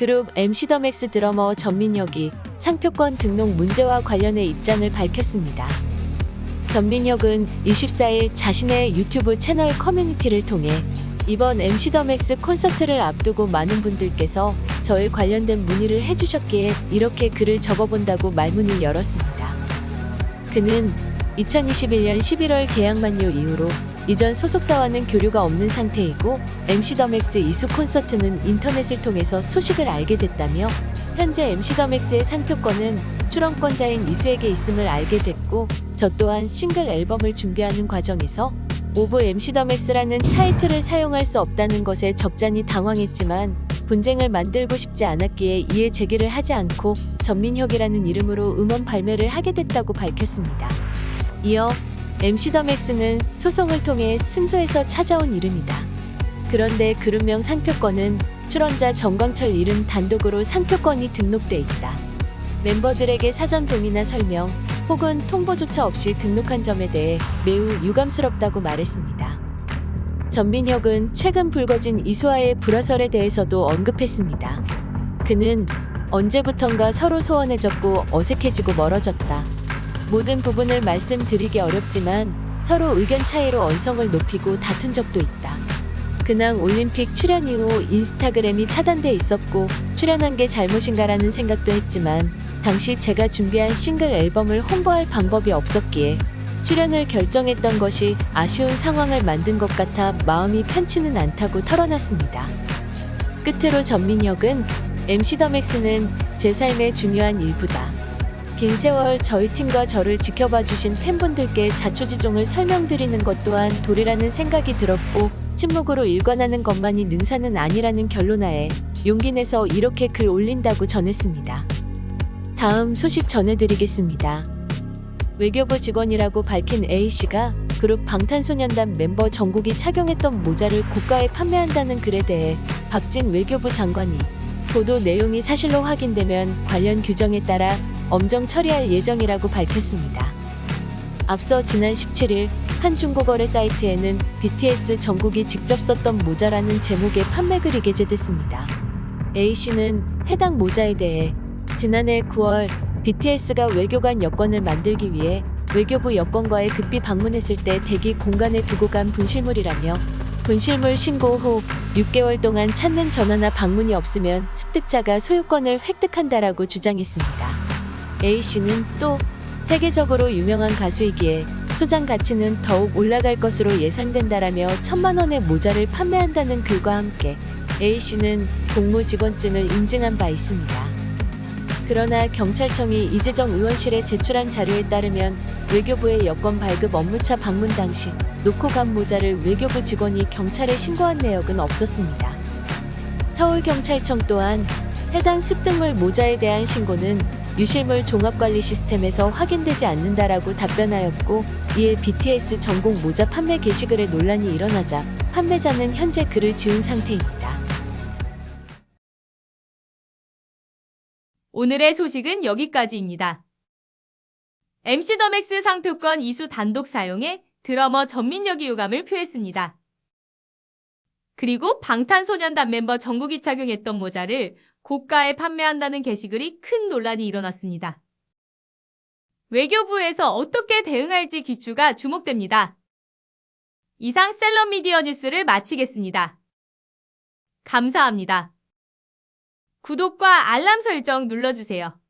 그룹 MC 더맥스 드러머 전민혁이 상표권 등록 문제와 관련해 입장을 밝혔습니다. 전민혁은 24일 자신의 유튜브 채널 커뮤니티를 통해 이번 MC 더맥스 콘서트를 앞두고 많은 분들께서 저에 관련된 문의를 해주셨기에 이렇게 글을 적어본다고 말문을 열었습니다. 그는 2021년 11월 계약 만료 이후로 이전 소속사와는 교류가 없는 상태이고 MC 더맥스 이수 콘서트는 인터넷을 통해서 소식을 알게 됐다며 현재 MC 더맥스의 상표권은 출원권자인 이수에게 있음을 알게 됐고 저 또한 싱글 앨범을 준비하는 과정에서 오브 MC 더맥스라는 타이틀을 사용할 수 없다는 것에 적잖이 당황했지만 분쟁을 만들고 싶지 않았기에 이에 제기를 하지 않고 전민혁이라는 이름으로 음원 발매를 하게 됐다고 밝혔습니다. 이어 MC 더 맥스는 소송을 통해 승소해서 찾아온 이름이다. 그런데 그룹명 상표권은 출원자 정광철 이름 단독으로 상표권이 등록돼 있다. 멤버들에게 사전 동의나 설명 혹은 통보조차 없이 등록한 점에 대해 매우 유감스럽다고 말했습니다. 전민혁은 최근 불거진 이수아의 불화설에 대해서도 언급했습니다. 그는 언제부턴가 서로 소원해졌고 어색해지고 멀어졌다. 모든 부분을 말씀드리기 어렵지만 서로 의견 차이로 언성을 높이고 다툰 적도 있다. 근황 올림픽 출연 이후 인스타그램이 차단돼 있었고 출연한 게 잘못인가라는 생각도 했지만 당시 제가 준비한 싱글 앨범을 홍보할 방법이 없었기에 출연을 결정했던 것이 아쉬운 상황을 만든 것 같아 마음이 편치는 않다고 털어놨습니다. 끝으로 전민혁은 MC 더 맥스는 제 삶의 중요한 일부다. 긴 세월 저희 팀과 저를 지켜봐 주신 팬분들께 자초지종을 설명드리는 것 또한 도리라는 생각이 들었고 침묵으로 일관하는 것만이 능사는 아니라는 결론하에 용기 내서 이렇게 글 올린다고 전했습니다. 다음 소식 전해드리겠습니다. 외교부 직원이라고 밝힌 A씨가 그룹 방탄소년단 멤버 정국이 착용했던 모자를 고가에 판매한다는 글에 대해 박진 외교부 장관이 보도 내용이 사실로 확인되면 관련 규정에 따라 엄정 처리할 예정이라고 밝혔습니다. 앞서 지난 17일 한 중고거래 사이트에는 BTS 정국이 직접 썼던 모자라는 제목의 판매글이 게재됐습니다. A씨는 해당 모자에 대해 지난해 9월 BTS가 외교관 여권을 만들기 위해 외교부 여권과의 급히 방문했을 때 대기 공간에 두고 간 분실물이라며 분실물 신고 후 6개월 동안 찾는 전화나 방문이 없으면 습득자가 소유권을 획득한다라고 주장했습니다. A씨는 또 세계적으로 유명한 가수이기에 소장 가치는 더욱 올라갈 것으로 예상된다라며 천만 원의 모자를 판매한다는 글과 함께 A씨는 공무직원증을 인증한 바 있습니다. 그러나 경찰청이 이재정 의원실에 제출한 자료에 따르면 외교부의 여권 발급 업무차 방문 당시 놓고 간 모자를 외교부 직원이 경찰에 신고한 내역은 없었습니다. 서울경찰청 또한 해당 습득물 모자에 대한 신고는 유실물 종합관리 시스템에서 확인되지 않는다라고 답변하였고 이에 BTS 전공 모자 판매 게시글에 논란이 일어나자 판매자는 현재 글을 지운 상태입니다. 오늘의 소식은 여기까지입니다. MC 더맥스 상표권 이수 단독 사용에 드러머 전민혁이 유감을 표했습니다. 그리고 방탄소년단 멤버 정국이 착용했던 모자를 고가에 판매한다는 게시글이 큰 논란이 일어났습니다. 외교부에서 어떻게 대응할지 귀추가 주목됩니다. 이상 셀럽미디어 뉴스를 마치겠습니다. 감사합니다. 구독과 알람 설정 눌러주세요.